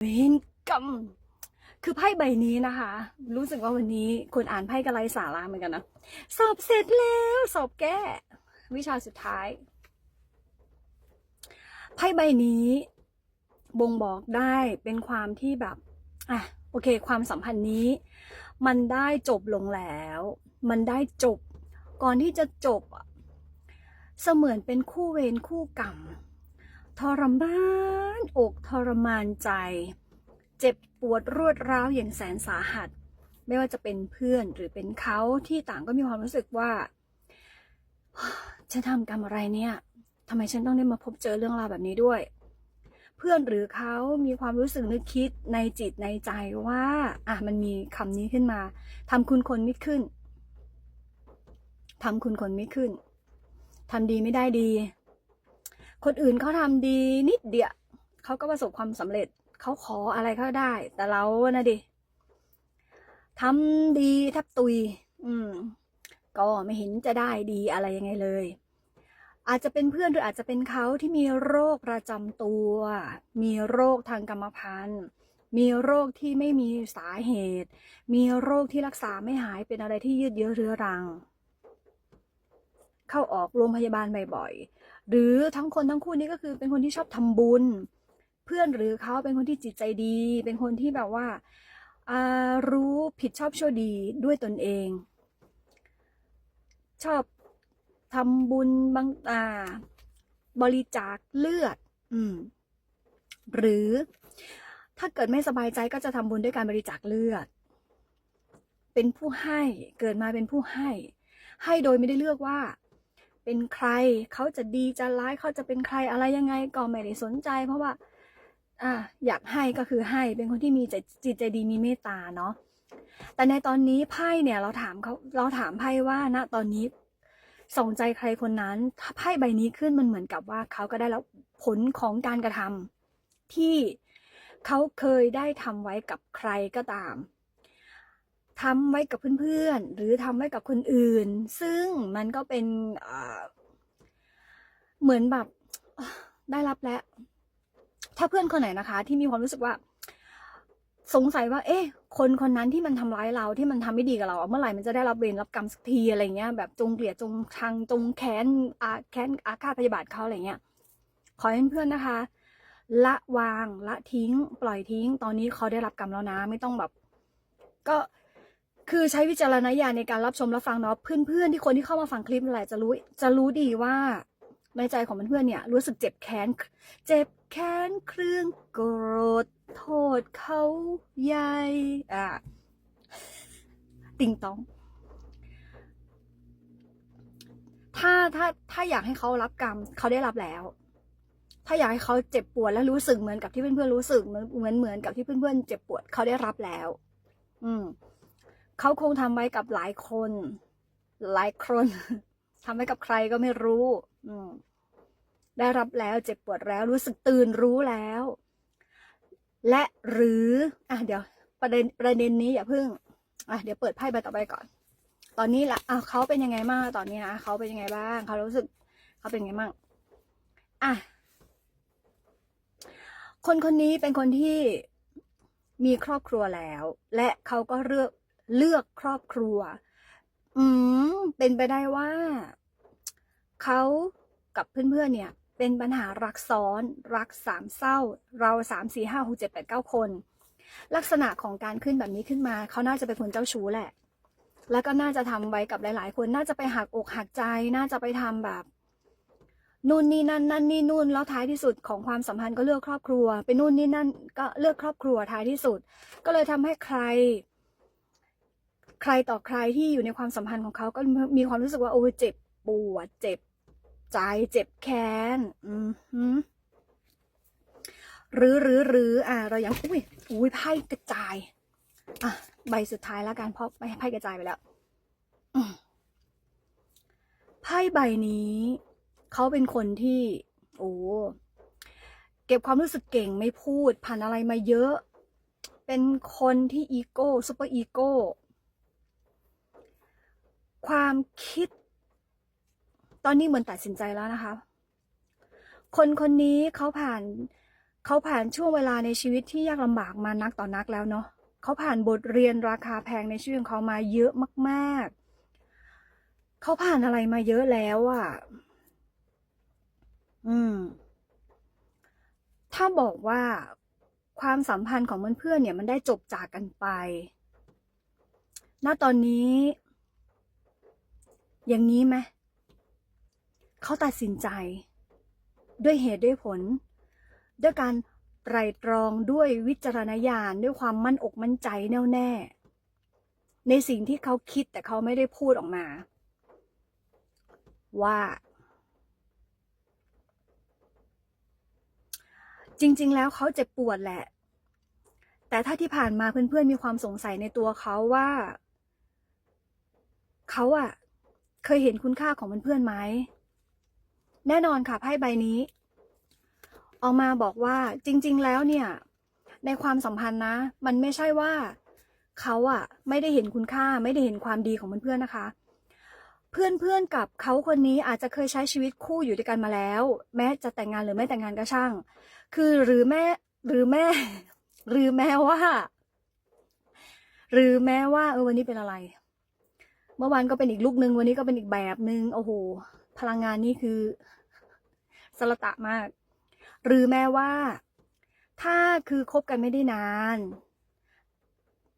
เวนกรรมคือไพ่ใบนี้นะคะ รู้สึกว่าวันนี้คนอ่านไพ่กระไรสาระเหมือนกันนะ สอบเสร็จแล้ว สอบแก้ วิชาสุดท้าย ไพ่ใบนี้ บ่งบอกได้เป็นความที่แบบอะโอเค ความสัมพันธ์นี้ มันได้จบลงแล้ว มันได้จบ ก่อนที่จะจบเสมือนเป็นคู่เวรคู่กรรม ทรมานอกทรมานใจ เจ็บปวดรวดร้าวอย่างแสนสาหัส ไม่ว่าจะเป็นเพื่อนหรือเป็นเขาที่ต่างก็มีความรู้สึกว่าฉันทำกรรมอะไรเนี่ยทำไมฉันต้องได้มาพบเจอเรื่องราวแบบนี้ด้วย เพื่อนหรือเขามีความรู้สึกนึกคิดในจิตในใจว่า อะมันมีคำนี้ขึ้นมาทำคุณคนไม่ขึ้นทำคุณคนไม่ขึ้นทำดีไม่ได้ดี คนอื่นเขาทำดีนิดเดียวเขาก็ประสบความสำเร็จเขาขออะไรเขาได้ แต่เรานะดิทำดีแทบตุย อืม ก็ไม่เห็นจะได้ดีอะไรยังไงเลย อาจจะเป็นเพื่อนหรืออาจจะเป็นเขาที่มีโรคประจำตัว มีโรคทางกรรมพันธุ์ มีโรคที่ไม่มีสาเหตุ มีโรคที่รักษาไม่หายเป็นอะไรที่ยืดเยื้อเรื้อรัง เข้าออกโรงพยาบาลบ่อยๆ หรือทั้งคนทั้งคู่นี้ก็คือเป็นคนที่ชอบทำบุญ เพื่อนหรือเขาเป็นคนที่จิตใจดี เป็นคนที่แบบว่ารู้ผิดชอบชั่วดีด้วยตนเอง ชอบทำบุญบางอ่าบริจาคเลือด อืม หรือถ้าเกิดไม่สบายใจก็จะทำบุญด้วยการบริจาคเลือด เป็นผู้ให้เกิดมาเป็นผู้ให้ ให้โดยไม่ได้เลือกว่า เป็นใคร เขาจะดีจะร้ายเขาจะเป็นใครอะไรยังไงก็ไม่ได้สนใจ เพราะว่า อะอยากให้ก็คือให้เป็นคนที่มีใจจิตใจดีมีเมตตาเนาะแต่ในตอนนี้ไพ่เนี่ยเราถามเขาเราถามไพ่ว่าณตอนนี้ส่งใจใครคนนั้นถ้าไพ่ใบนี้ขึ้นมันเหมือนกับว่าเขาก็ได้รับผลของการกระทำที่เขาเคยได้ทำไว้กับใครก็ตาม ทำไว้กับเพื่อนๆ หรือทำไว้กับคนอื่น ซึ่งมันก็เป็นเหมือนแบบได้รับแล้ว ถ้าเพื่อนคนไหนนะคะ ที่มีความรู้สึกว่า สงสัยว่า เอ๊ะ คนคนนั้นที่มันทำร้ายเราที่มันทำไม่ดีกับเราเมื่อไหร่มันจะได้รับเวรรับกรรมสักทีอะไรเงี้ยแบบจงเกลียดจงชังจงแค้นอาแค้นอาฆาตพยาบาทเขาอะไรเงี้ยขอให้เพื่อนนะคะ ละวางละทิ้ง ปล่อยทิ้ง ตอนนี้เขาได้รับกรรมแล้วนะ ไม่ต้องแบบ ก็ คือใช้วิจารณญาณในการรับชมรับฟังเนาะเพื่อนๆที่คนที่เข้ามาฟังคลิปแหละจะรู้จะรู้ดีว่าในใจของเพื่อนๆเนี่ยรู้สึกเจ็บแค้น เจ็บแค้นเครื่องโกรธโทษเขาใหญ่อะติงตอง ถ้าถ้าถ้าอยากให้เขารับกรรมเขาได้รับแล้ว ถ้าอยากให้เขาเจ็บปวดและรู้สึกเหมือนกับที่เพื่อนๆรู้สึกเหมือนเหมือนเหมือนกับที่เพื่อนๆเจ็บปวดเขาได้รับแล้ว อืม เขาคงทำไว้กับหลายคน หลายคนทำไว้กับใครก็ไม่รู้ อืมได้รับแล้วเจ็บปวดแล้วรู้สึกตื่นรู้แล้ว และหรืออะเดี๋ยว ประเด็นประเด็นนี้อย่าเพิ่งอะเดี๋ยวเปิดไพ่ใบต่อไปก่อน ตอนนี้ละอะเขาเป็นยังไงบ้างตอนนี้นะเขาเป็นยังไงบ้างเขารู้สึกเขาเป็นยังไงบ้างอะคนคนนี้เป็นคนที่มีครอบครัวแล้ว และเขาก็เลือก เลือกครอบครัว อืม เป็นไปได้ว่า เขากับเพื่อนๆเนี่ย เป็นปัญหารักซ้อน รักสามเศร้า เราสามสี่ห้าหกเจ็ดแปดเก้าคน ลักษณะของการขึ้นแบบนี้ขึ้นมา เขาน่าจะเป็นคนเจ้าชู้แหละ แล้วก็น่าจะทำไว้กับหลาย ๆ คนน่าจะไปหักอกหักใจ น่าจะไปทำแบบนู่นนี่นั่นนั่นนี่นู่นแล้วท้ายที่สุดของความสัมพันธ์ก็เลือกครอบครัวเป็นนู่นนี่นั่นก็เลือกครอบครัวท้ายที่สุด ก็เลยทำให้ใคร ใครต่อใครที่อยู่ในความสัมพันธ์ของเขาก็มีความรู้สึกว่าโอ้ยเจ็บปวด เจ็บใจเจ็บแค้นอืมหรือหรือหรืออ่า เรายังอุ้ยอุ้ยไพ่กระจาย อะใบสุดท้ายแล้วกันเพราะไพ่กระจายไปแล้วไพ่ใบนี้เขาเป็นคนที่ โอ้เก็บความรู้สึกเก่งไม่พูดผ่านอะไรมาเยอะ เป็นคนที่อีโก้ซุปเปอร์อีโก้ ความคิด ตอนนี้เหมือนตัดสินใจแล้วนะคะ คนคนนี้เขาผ่านเขาผ่านช่วงเวลาในชีวิตที่ยากลำบากมานักต่อนักแล้วเนาะเขาผ่านบทเรียนราคาแพงในชีวิตของเขามาเยอะมาก ๆ เขาผ่านอะไรมาเยอะแล้วอะ่ะ อืม ถ้าบอกว่าความสัมพันธ์ของเพื่อนๆเนี่ยมันได้จบจากกันไป ณ ตอนนี้ อย่างนี้ไหมเขาตัดสินใจ ด้วยเหตุด้วยผล ด้วยการไตรตรองด้วยวิจารณญาณด้วยความมั่นอกมั่นใจแน่วแน่ ในสิ่งที่เขาคิดแต่เขาไม่ได้พูดออกมา ว่า จริง ๆ แล้วเขาเจ็บปวดแหละ แต่ถ้าที่ผ่านมาเพื่อนๆมีความสงสัยในตัวเขาว่า เขาอะ เคยเห็นคุณค่าของเพื่อนๆไหม แน่นอนค่ะไพ่ใบนี้ ออกมาบอกว่าจริง ๆ แล้วเนี่ย ในความสัมพันธ์นะ มันไม่ใช่ว่าเขาอะไม่ได้เห็นคุณค่าไม่ได้เห็นความดีของเพื่อนๆนะคะ เพื่อนๆกับเขาคนนี้อาจจะเคยใช้ชีวิตคู่อยู่ด้วยกันมาแล้ว แม้จะแต่งงานหรือไม่แต่งงานก็ช่าง คือหรือแม่หรือแม่ หรือแม้ว่า หรือแม้ว่าเออวันนี้เป็นอะไร เมื่อวานก็เป็นอีกลูกหนึ่งวันนี้ก็เป็นอีกแบบหนึ่งโอ้โห พลังงานนี่คือสลตะมาก หรือแม้ว่า ถ้าคือคบกันไม่ได้นาน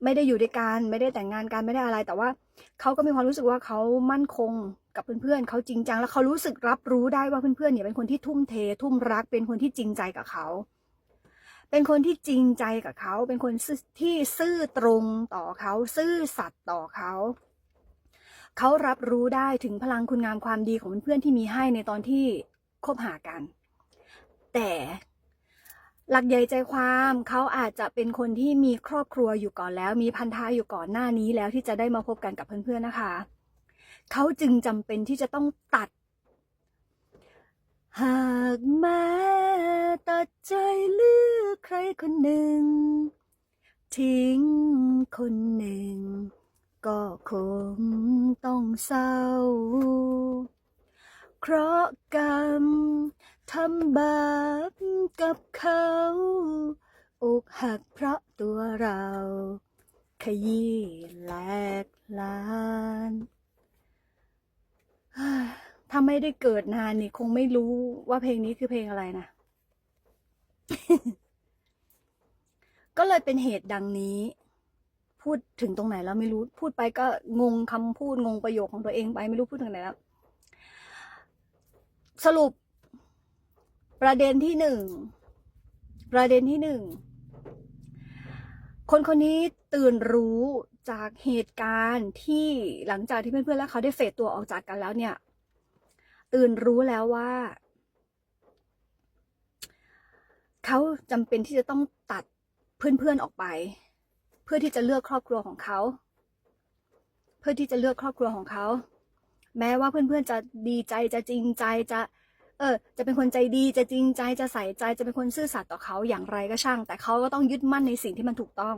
ไม่ได้อยู่ด้วยกันไม่ได้แต่งงานกันไม่ได้อะไร แต่ว่าเขาก็มีความรู้สึกว่าเขามั่นคงกับเพื่อนๆเขาจริงจังแล้วเขารู้สึกรับรู้ได้ว่าเพื่อนๆเนี่ยเป็นคนที่ทุ่มเท ทุ่มรัก เป็นคนที่จริงใจกับเขา เป็นคนที่จริงใจกับเขา เป็นคนที่ซื่อตรงต่อเขา ซื่อสัตย์ต่อเขา เขารับรู้ได้ถึงพลังคุณงามความดีของเพื่อนที่มีให้ในตอนที่คบหากัน แต่หลักใหญ่ใจความเขาอาจจะเป็นคนที่มีครอบครัวอยู่ก่อนแล้ว มีพันธะอยู่ก่อนหน้านี้แล้วที่จะได้มาพบกันกับเพื่อนๆนะคะ เขาจึงจำเป็นที่จะต้องตัด หากแม้ตัดใจเลือกใครคนหนึ่ง ทิ้งคนหนึ่ง ก็คงต้องเศร้าเพราะกรรมทำบาปกับเขาอกหักเพราะตัวเรา ขยี้แหลกลานถ้าไม่ได้เกิดนานนี่คงไม่รู้ว่าเพลงนี้คือเพลงอะไรนะ ก็เลยเป็นเหตุดังนี้ พูดถึงตรงไหนแล้วไม่รู้พูดไปก็งงคำพูดงงประโยคของตัวเองไปไม่รู้พูดถึงไหนแล้ว สรุป ประเด็นที่หนึ่งประเด็นที่หนึ่งคนคนนี้ตื่นรู้จากเหตุการณ์ที่หลังจากที่เพื่อนๆและเขาได้เฟดตัวออกจากกันแล้วเนี่ย ตื่นรู้แล้วว่า เขาจำเป็นที่จะต้องตัดเพื่อนๆออกไป พื่อที่จะเลือกครอบครัวของเขา เพื่อที่จะเลือกครอบครัวของเขา แม้ว่าเพื่อนๆจะดีใจจะจริงใจจะ เออ จะเป็นคนใจดีจะจริงใจจะใส่ใจจะเป็นคนซื่อสัตย์ต่อเขาอย่างไรก็ช่าง แต่เขาก็ต้องยึดมั่นในสิ่งที่มันถูกต้อง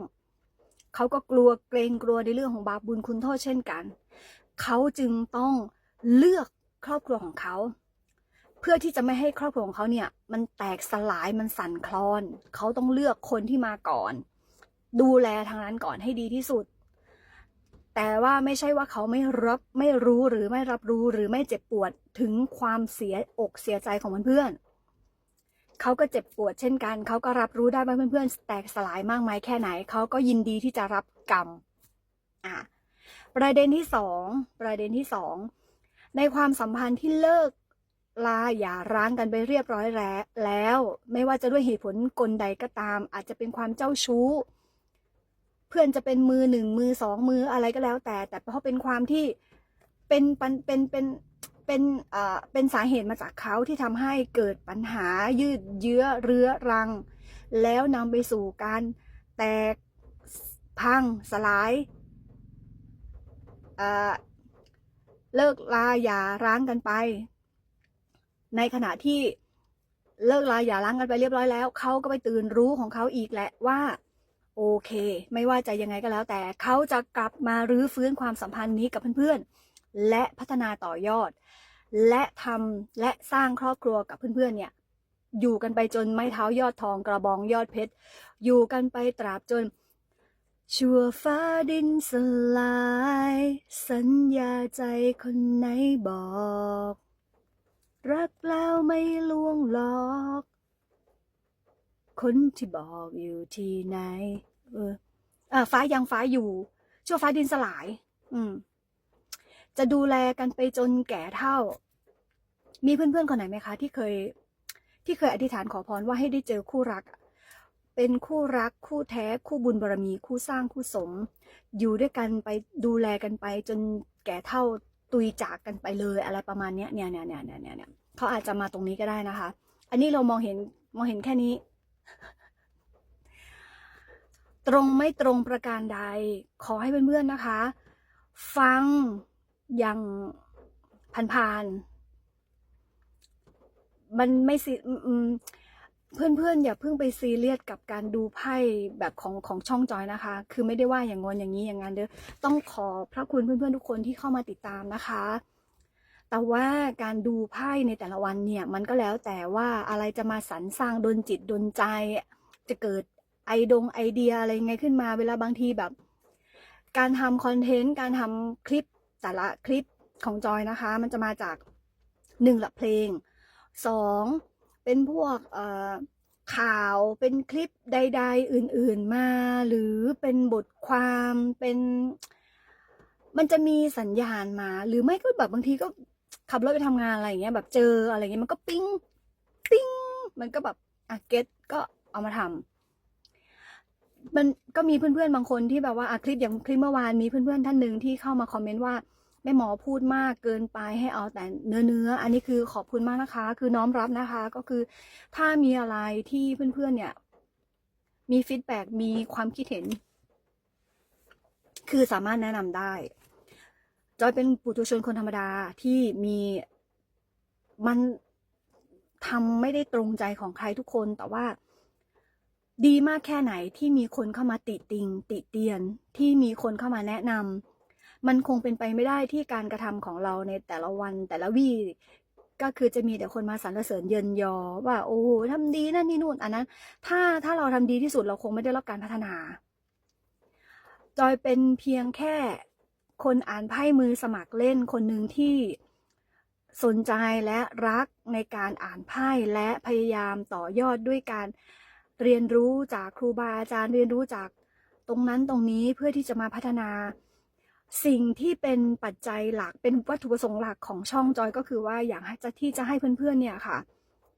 เขาก็กลัวเกรงกลัวในเรื่องของบาปบุญคุณโทษเช่นกัน เขาจึงต้องเลือกครอบครัวของเขา เพื่อที่จะไม่ให้ครอบครัวของเขาเนี่ย มันแตกสลายมันสั่นคลอน เขาต้องเลือกคนที่มาก่อน ดูแลทางนั้นก่อนให้ดีที่สุด แต่ว่าไม่ใช่ว่าเขาไม่รับไม่รู้หรือไม่รับรู้หรือไม่เจ็บปวดถึงความเสียอกเสียใจของเพื่อนๆเขาก็เจ็บปวดเช่นกัน เขาก็รับรู้ได้ว่าเพื่อนๆแตกสลายมากมายแค่ไหน เขาก็ยินดีที่จะรับกรรมอะประเด็นที่สองประเด็นที่สองในความสัมพันธ์ที่เลิกลาอย่าร้างกันไปเรียบร้อยแล้วแล้วไม่ว่าจะด้วยเหตุผลกลใดก็ตาม อาจจะเป็นความเจ้าชู้ เพื่อนจะเป็นมือหนึ่งมือสองมืออะไรก็แล้วแต่ แต่เพราะเป็นความที่เป็นปันเป็นเป็นเป็นเอ่อเป็นสาเหตุมาจากเขาที่ทำให้เกิดปัญหายืดเยื้อเรื้อรัง แล้วนำไปสู่การแตกพังสลายเอ่อเลิกลาอย่าร้างกันไป ในขณะที่เลิกลาอย่าร้างกันไปเรียบร้อยแล้วเขาก็ไปตื่นรู้ของเขาอีกแหละว่า โอเค ไม่ว่าจะยังไงก็แล้ว แต่เขาจะกลับมารื้อฟื้นความสัมพันธ์นี้กับเพื่อนๆ และพัฒนาต่อยอด และทำและสร้างครอบครัวกับเพื่อนๆเนี่ยอยู่กันไปจนไม้เท้ายอดทองกระบองยอดเพชร อยู่กันไปตราบจน ชั่วฟ้าดินสลาย สัญญาใจคนไหนบอก รักแล้วไม่ลวงหลอก คนที่บอกอยู่ที่ไหน เอออ่าฟ้ายังฟ้าอยู่ ชั่วฟ้าดินสลาย อืม จะดูแลกันไปจนแก่เท่า มีเพื่อนๆคนไหนไหมคะ ที่เคย ที่เคยอธิษฐานขอพรว่าให้ได้เจอคู่รัก เป็นคู่รักคู่แท้ คู่บุญบารมี คู่สร้างคู่สม อยู่ด้วยกันไปดูแลกันไป จนแก่เท่าตุยจากกันไปเลยอะไรประมาณเนี้เนี่ยเนี่ยเนี่ยเนี่ยเนี่ยเนี่ยเขาอาจจะมาตรงนี้ก็ได้นะคะ อันนี้เรามองเห็นมองเห็นแค่นี้ ตรงไม่ตรงประการใด ขอให้เพื่อนๆนะคะ ฟังอย่างผ่านๆมันไม่สิเพื่อนๆอย่าเพิ่งไปซีเรียสกับการดูไพ่แบบของของช่องจอยนะคะ คือไม่ได้ว่าอย่างงอนอย่างนี้อย่างนั้นเด้อต้องขอพระคุณเพื่อนๆทุกคนที่เข้ามาติดตามนะคะ แต่ว่าการดูไพ่ในแต่ละวันเนี่ยมันก็แล้วแต่ว่าอะไรจะมาสรรสร้างดนจิตดนใจ จะเกิดไอดงไอเดียอะไรไงขึ้นมาเวลาบางทีแบบ การทำคอนเทนต์การทำคลิปแต่ละคลิปของจอยนะคะ มันจะมาจากหนึ่งละเพลงสองเป็นพวกข่าวเป็นคลิปใด ๆ อื่นๆมา หรือเป็นบทความเป็น มันจะมีสัญญาณมา หรือไม่ก็แบบบางทีก็ ขับรถไปทำงานอะไรอย่างเงี้ย แบบเจออะไรเงี้ยมันก็ปิ้งปิ้งมันก็แบบอะเก็ตก็เอามาทำมันก็มีเพื่อนๆบางคนที่แบบว่าอะคลิปอย่างคลิปเมื่อวานมีเพื่อนๆท่านหนึ่งที่เข้ามาคอมเมนต์ว่าแม่หมอพูดมากเกินไปให้เอาแต่เนื้อเนื้อ อันนี้คือขอบคุณมากนะคะ คือน้อมรับนะคะ ก็คือถ้ามีอะไรที่เพื่อนๆเนี่ย มีฟีดแบ็กมีความคิดเห็น คือสามารถแนะนำได้ จอยเป็นปุถุชนคนธรรมดาที่มีมันทำไม่ได้ตรงใจของใครทุกคน แต่ว่า ดีมากแค่ไหนที่มีคนเข้ามาติติง ติเตียนที่มีคนเข้ามาแนะนำมันคงเป็นไปไม่ได้ที่การกระทำของเราในแต่ละวันแต่ละวี่ก็คือจะมีแต่คนมาสรรเสริญเยินยอ ว่า โอ้ทำดีนั่นนี่นู่นอันนั้น ถ้าถ้าเราทำดีที่สุดเราคงไม่ได้รับการพัฒนา จอยเป็นเพียงแค่ คนอ่านไพ่มือสมัครเล่นคนหนึ่งที่สนใจและรักในการอ่านไพ่และพยายามต่อยอดด้วยการเรียนรู้จากครูบาอาจารย์เรียนรู้จากตรงนั้นตรงนี้เพื่อที่จะมาพัฒนา สิ่งที่เป็นปัจจัยหลักเป็นวัตถุประสงค์หลักของช่องจอยก็คือว่าอยากจะที่จะให้เพื่อนๆเนี่ยค่ะ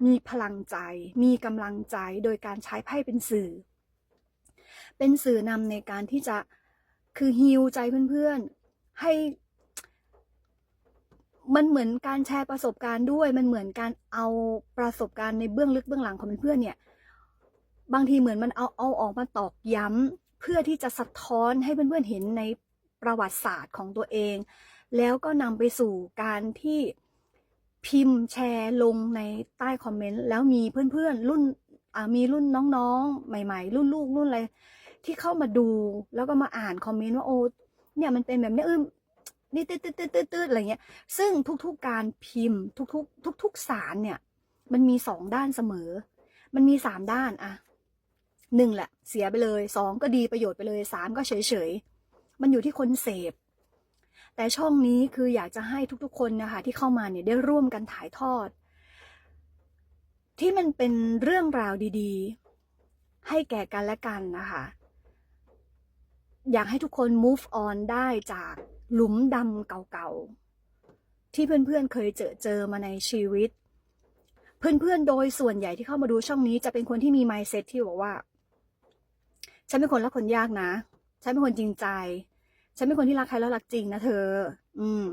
มีพลังใจ มีกำลังใจโดยการใช้ไพ่เป็นสื่อ เป็นสื่อนำในการที่จะคือฮิวใจเพื่อนๆ ให้ มันเหมือนการแชร์ประสบการณ์ด้วย มันเหมือนการเอาประสบการณ์ในเบื้องลึกเบื้องหลังของเพื่อนเนี่ย บางทีเหมือนมันเอาเอาออกมาตอกย้ำเพื่อที่จะสะท้อนให้เพื่อนๆเห็นในประวัติศาสตร์ของตัวเอง แล้วก็นำไปสู่การที่พิมพ์แชร์ลงในใต้คอมเมนต์ แล้วมีเพื่อนๆรุ่นอ่ามีรุ่นน้องๆ ใหม่ ๆ รุ่นลูกรุ่นอะไรที่เข้ามาดูแล้วก็มาอ่านคอมเมนต์ว่าโอ้ เนี่ยมันเป็นแบบนี้เออนี่ตืดตืดตืดตืดอะไรเงี้ย ซึ่งทุกๆการพิมพ์ ทุกๆทุกๆสารเนี่ย มันมีสองด้านเสมอ มันมีสามด้านอะหนึ่งแหละ เสียไปเลยสองก็ดีประโยชน์ไปเลยสามก็เฉยๆมันอยู่ที่คนเสพ แต่ช่องนี้คืออยากจะให้ทุกๆ คนนะคะที่เข้ามาเนี่ยได้ร่วมกันถ่ายทอด ที่มันเป็นเรื่องราวดี ๆ ให้แก่กันและกันนะคะ อยากให้ทุกคน move on ได้จากหลุมดำเก่าๆ ที่เพื่อนๆ เคยเจอเจอมาในชีวิต เพื่อนๆ โดยส่วนใหญ่ที่เข้ามาดูช่องนี้จะเป็นคนที่มี mindset ที่บอกว่า ฉันเป็นคนรักคนยากนะ ฉันเป็นคนจริงใจ ฉันเป็นคนที่รักใครแล้วรักจริงนะเธอ อืม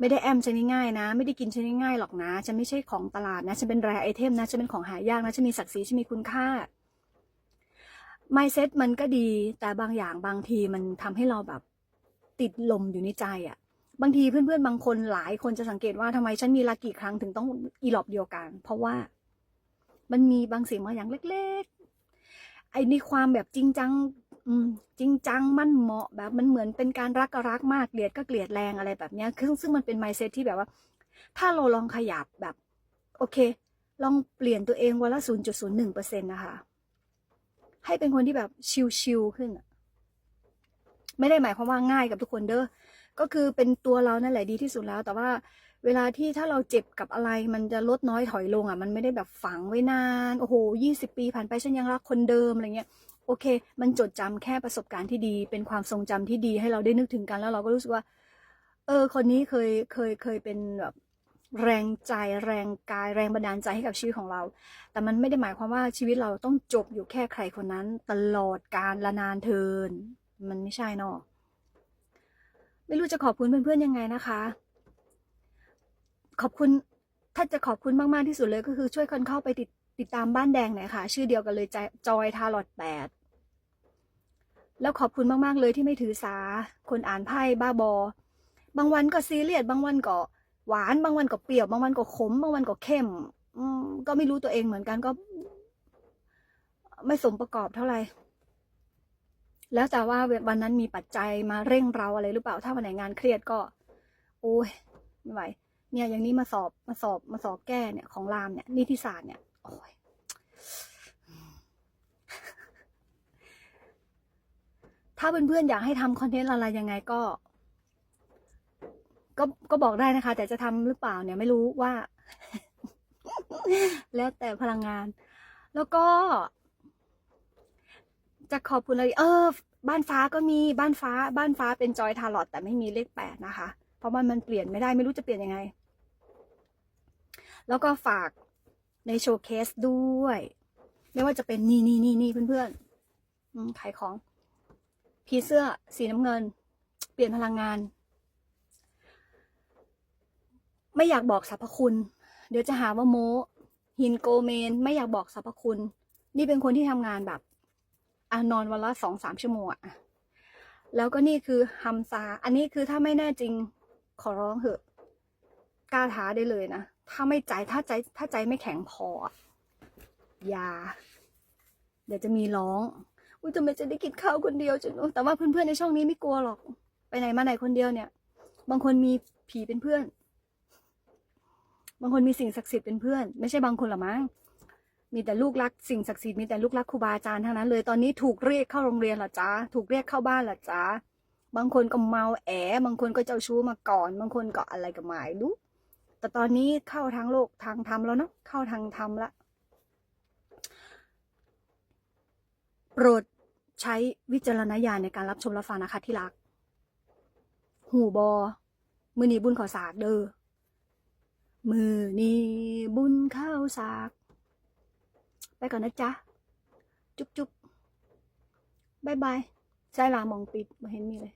ไม่ได้แอมฉันง่ายๆนะ ไม่ได้กินฉันง่ายๆหรอกนะ ฉันไม่ใช่ของตลาดนะ ฉันเป็นแรไอเทมนะ ฉันเป็นของหายากนะ ฉันมีศักดิ์ศรี ฉันมีคุณค่า mindset มันก็ดี แต่บางอย่างบางทีมันทำให้เราแบบติดลมอยู่ในใจอะ่ะ บางทีเพื่อนๆ บางคนหลายคนจะสังเกตว่าทำไมฉันมีรักกี่ครั้งถึงต้องอีหลอบเดียวกัน เพราะว่ามันมีบางสิ่งบางอย่างเล็กๆ ไอ้นี่ความแบบจริงจังจริงจังมั่นเหมาะแบบมันเหมือนเป็นการรักก็รักมากเกลียดก็เกลียดแรงอะไรแบบเนี้ยคือซึ่งมันเป็น mindset ที่แบบว่า ถ้าเราลองขยับแบบ โอเค ลองเปลี่ยนตัวเองวันละ 0.01%นะคะ ให้เป็นคนที่แบบชิลๆขึ้นอะไม่ได้หมายความว่าง่ายกับทุกคนเด้อก็คือเป็นตัวเรานั่นแหละดีที่สุดแล้ว แต่ว่าเวลาที่ถ้าเราเจ็บกับอะไร มันจะลดน้อยถอยลงอะ มันไม่ได้แบบฝังไว้นานโอ้โหยี่สิบปีผ่านไปฉันยังรักคนเดิมอะไรเงี้ยโอเค มันจดจำแค่ประสบการณ์ที่ดี เป็นความทรงจำที่ดีให้เราได้นึกถึงกันแล้วเราก็รู้สึกว่า เออ คนนี้เคยเคยเคยเป็นแบบ แรงใจแรงกายแรงบันดาลใจให้กับชีวิตของเรา แต่มันไม่ได้หมายความว่าชีวิตเราต้องจบอยู่แค่ใครคนนั้น ตลอดการละนานเทิน มันไม่ใช่เนาะไม่รู้จะขอบคุณเพื่อนๆยังไงนะคะ ขอบคุณถ้าจะขอบคุณมาก ๆ ที่สุดเลยก็คือช่วยคนเข้าไปติดติดตามบ้านแดงหน่อยค่ะ ชื่อเดียวกันเลยจอยทาร์ลอดแปดแล้วขอบคุณมาก ๆ เลยที่ไม่ถือสา คนอ่านไพ่บ้าบอ บางวันก็ซีเรียสบางวันก็ หวานบางวันก็เปรี้ยวบางวันก็ขมบางวันก็เข้ม อืมก็ไม่รู้ตัวเองเหมือนกันก็ ไม่สมประกอบเท่าไหร่แล้วแต่ว่าวันนั้นมีปัจจัยมาเร่งเราอะไรหรือเปล่าถ้าวันไหนงานเครียดก็ โอ้ยไม่ไหวเนี่ยอย่างนี้มาสอบมาสอบมาสอบแก้เนี่ยของรามเนี่ยนิติศาสตร์เนี่ยโอ้ยถ้าเพื่อนๆอยากให้ทำคอนเทนต์อะไรยังไงก็ ก็ก็บอกได้นะคะ แต่จะทำหรือเปล่าเนี่ยไม่รู้ว่า แล้วแต่พลังงาน แล้วก็ จะขอบคุณอะไรเออ บ้านฟ้าก็มีบ้านฟ้า บ้านฟ้าเป็นจอยทาร์ลอตแต่ไม่มีเลขแปดนะคะ เพราะมันมันเปลี่ยนไม่ได้ไม่รู้จะเปลี่ยนยังไง แล้วก็ฝากในโชว์เคสด้วย ไม่ว่าจะเป็นนี่นี่นี่นี่เพื่อนๆอืมขายของผีเสื้อสีน้ำเงิน เปลี่ยนพลังงาน ไม่อยากบอกสรรพคุณ เดี๋ยวจะหาว่าโมหินโกเมน ไม่อยากบอกสรรพคุณ นี่เป็นคนที่ทำงานแบบอะนอนวันละสองสามชั่วโมงอะแล้วก็นี่คือฮัมซา อันนี้คือถ้าไม่แน่จริงขอร้องเถอะกล้าท้าได้เลยนะ ถ้าไม่ใจถ้าใจถ้าใจไม่แข็งพออะอย่า เดี๋ยวจะมีร้องอุ้ยทำไมจะได้กินข้าวคนเดียวจังแต่ว่าเพื่อนๆในช่องนี้ไม่กลัวหรอก ไปไหนมาไหนคนเดียวเนี่ย บางคนมีผีเป็นเพื่อน บางคนมีสิ่งศักดิ์สิทธิ์เป็นเพื่อน ไม่ใช่บางคนหรอมั้งมีแต่ลูกรักสิ่งศักดิ์สิทธิ์มีแต่ลูกรักครูบาอาจารย์ทั้งนั้นเลยตอนนี้ถูกเรียกเข้าโรงเรียนหรอจ๊ะถูกเรียกเข้าบ้านหรอจ๊ะบางคนก็เมาแอบางคนก็เจ้าชู้มาก่อน บางคนก็อะไรก็ไม่รู้แต่ตอนนี้เข้าทางโลกทางธรรมแล้วเนาะเข้าทางธรรมละโปรดใช้วิจารณญาณในการรับชมรับฟังนะคะที่รัก หูบอมือนีบุญขอสากเด้อ มือนีบุญข้าวสาก ไปก่อนนะจ๊ะ จุ๊บจุ๊บบายบายใช้ลามองปิดมาเห็นมีเลย